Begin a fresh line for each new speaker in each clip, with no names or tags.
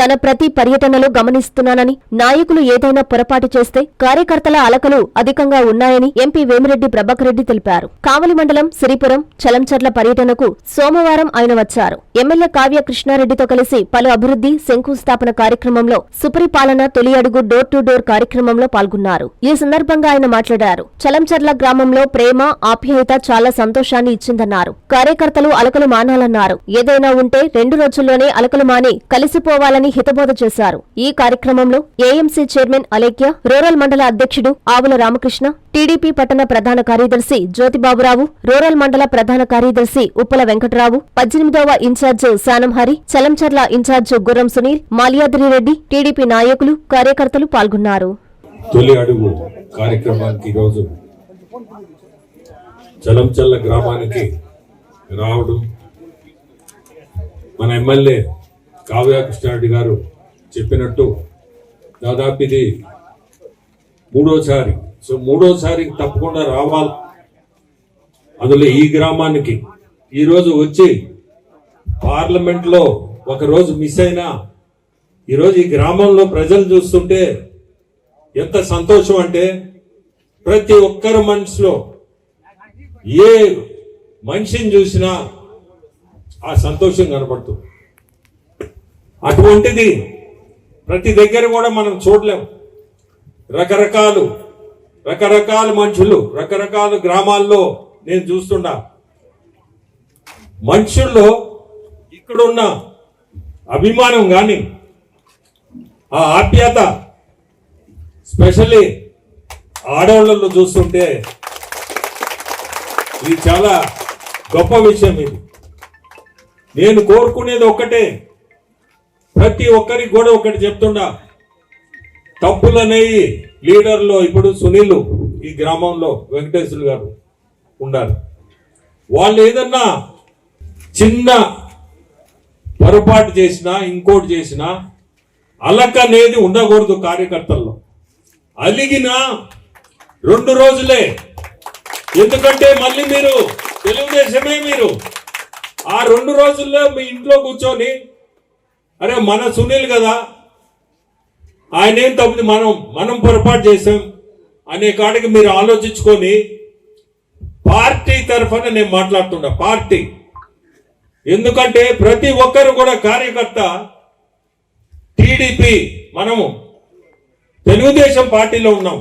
తన ప్రతి పర్యటనలో గమనిస్తున్నానని నాయకులు ఏదైనా పొరపాటు చేస్తే కార్యకర్తల అలకలు అధికంగా ఉన్నాయని ఎంపీ వేమిరెడ్డి ప్రభాకర్ రెడ్డి తెలిపారు. కావలి మండలం సిరిపురం చలంచర్ల పర్యటనకు సోమవారం ఆయన వచ్చారు. ఎమ్మెల్యే కావ్య కృష్ణారెడ్డితో కలిసి పలు అభివృద్ధి శంకుస్థాపన కార్యక్రమంలో సుపరిపాలన తొలి అడుగు డోర్ టు డోర్ కార్యక్రమంలో పాల్గొన్నారు. ఈ సందర్భంగా ఆయన మాట్లాడారు. చలంచర్ల గ్రామంలో ప్రేమ ఆప్యాయత చాలా సంతోషాన్ని ఇచ్చిందన్నారు. కార్యకర్తలు అలకలు మానాలన్నారు. ఏదైనా ఉంటే రెండు రోజుల్లోనే అలకలు మాని కలిసిపోవాలని హితబోధ చేశారు. ఈ కార్యక్రమంలో ఏఎంసీ చైర్మన్ అలేఖ్య రూరల్ మండల అధ్యక్షుడు ఆవుల రామకృష్ణ టీడీపీ పట్టణ ప్రధాన కార్యదర్శి జ్యోతిబాబురావు రూరల్ మండల ప్రధాన కార్యదర్శి ఉప్పల వెంకటరావు పద్దెనిమిదవ ఇన్ఛార్జ్ శానంహరి చలంచర్ల ఇన్ఛార్జ్ గుర్రం సునీల్ మాల్యాద్రిరెడ్డి టీడీపీ నాయకులు కార్యకర్తలు పాల్గొన్నారు.
తొలి అడుగు కార్యక్రమానికి ఈరోజు చలంచల్ల గ్రామానికి రావడం మన ఎమ్మెల్యే కావ్య కృష్ణారెడ్డి గారు చెప్పినట్టు దాదాపు ఇది మూడోసారి. సో మూడోసారి తప్పకుండా రావాలి. అందులో ఈ గ్రామానికి ఈరోజు వచ్చి పార్లమెంట్లో ఒక రోజు మిస్ అయినా ఈరోజు ఈ గ్రామంలో ప్రజలు చూస్తుంటే ఎంత సంతోషం అంటే ప్రతి ఒక్కరి మనసులో ఏ మనిషిని చూసినా ఆ సంతోషం కనపడుతుంది. అటువంటిది ప్రతి దగ్గర కూడా మనం చూడలేం. రకరకాలు రకరకాల మనుషులు రకరకాల గ్రామాల్లో నేను చూస్తున్నా మనుషుల్లో ఇక్కడున్న అభిమానం కానీ ఆ ఆప్యాత స్పెషల్లీ ఆడవాళ్ళలో చూస్తుంటే ఇది చాలా గొప్ప విషయం ఇది. నేను కోరుకునేది ఒక్కటే ప్రతి ఒక్కరికి కూడా ఒకటి చెప్తుండా తప్పులు అనేవి లీడర్లో ఇప్పుడు సునీల్ ఈ గ్రామంలో వెంకటేశ్వర గారు ఉండాలి. వాళ్ళు ఏదన్నా చిన్న పొరపాటు చేసినా ఇంకోటి చేసినా అలక అనేది ఉండకూడదు కార్యకర్తల్లో. అలిగిన రెండు రోజులే. ఎందుకంటే మళ్ళీ మీరు తెలుగుదేశమే మీరు. ఆ రెండు రోజుల్లో మీ ఇంట్లో కూర్చొని అరే మన సునీల్ కదా. ఆయన ఏం తప్పింది మనం మనం పొరపాటు చేసాం అనే కాడికి మీరు ఆలోచించుకొని పార్టీ తరఫున నేను మాట్లాడుతున్నా పార్టీ. ఎందుకంటే ప్రతి ఒక్కరు కూడా కార్యకర్త టీడీపీ మనము తెలుగుదేశం పార్టీలో ఉన్నాం.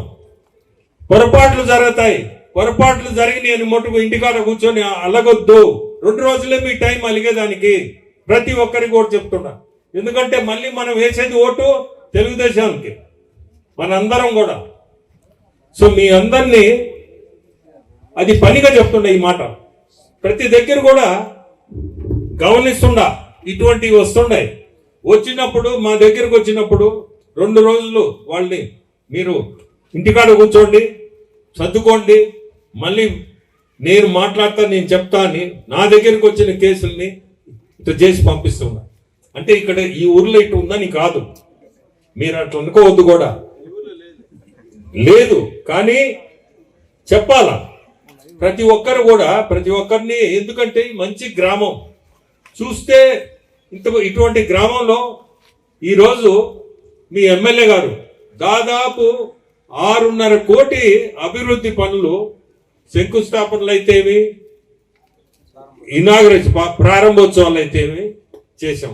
పొరపాట్లు జరుగుతాయి. పొరపాట్లు జరిగి నేను మటుకు ఇంటికాడ కూర్చొని అలగొద్దు. రెండు రోజులే మీ టైం అలిగేదానికి ప్రతి ఒక్కరికి కూడా చెప్తున్నా. ఎందుకంటే మళ్ళీ మనం వేసేది ఓటు తెలుగుదేశానికి మనందరం కూడా. సో మీ అందరినీ అది పనిగా చెప్తుండే ఈ మాట. ప్రతి దగ్గర కూడా గమనిస్తుండా ఇటువంటివి వస్తుండే. వచ్చినప్పుడు మా దగ్గరకు వచ్చినప్పుడు రెండు రోజులు వాళ్ళని మీరు ఇంటికాడ కూర్చోండి సర్దుకోండి మళ్ళీ నేను మాట్లాడతా నేను చెప్తా అని నా దగ్గరికి వచ్చిన కేసుల్ని ఇట్లా చేసి పంపిస్తున్నా అంటే ఇక్కడ ఈ ఊర్లో ఇటు ఉందని కాదు. మీరు అట్లా అనుకోవద్దు కూడా. లేదు కానీ చెప్పాలా. ప్రతి ఒక్కరు కూడా ప్రతి ఒక్కరిని ఎందుకంటే మంచి గ్రామం. చూస్తే ఇంత ఇటువంటి గ్రామంలో ఈరోజు మీ ఎమ్మెల్యే గారు దాదాపు ఆరున్నర కోటి అభివృద్ధి పనులు శంకుస్థాపనలు అయితేవి ఇనాగరేషన్ ప్రారంభోత్సవాలు అయితేవి చేశాం.